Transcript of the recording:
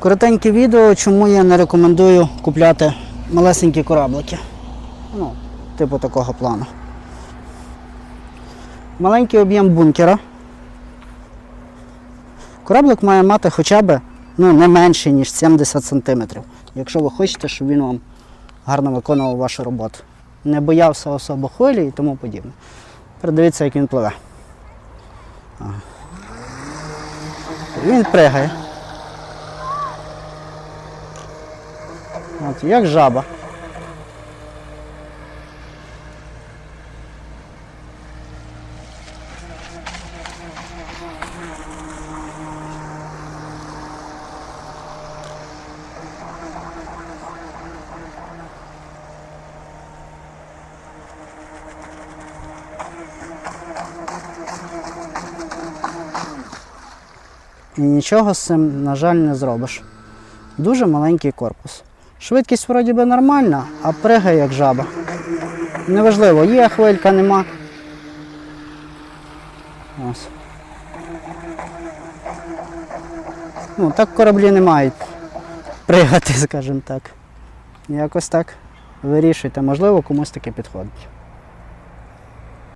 Коротеньке відео, чому я не рекомендую купляти малесенькі кораблики. Ну, типу такого плану. Маленький об'єм бункера. Кораблик має мати хоча б ну, не менше, ніж 70 см, якщо ви хочете, щоб він вам гарно виконував вашу роботу. Не боявся особо хвилі і тому подібне. Передивіться, як він пливе. Він пригає. От, як жаба. І нічого з цим, на жаль, не зробиш. Дуже маленький корпус. Швидкість вроді би нормальна, а пригає як жаба. Неважливо, є хвилька, нема. Ось. Ну, так кораблі не мають пригати, скажімо так. Якось так вирішуйте, можливо, комусь таке підходить.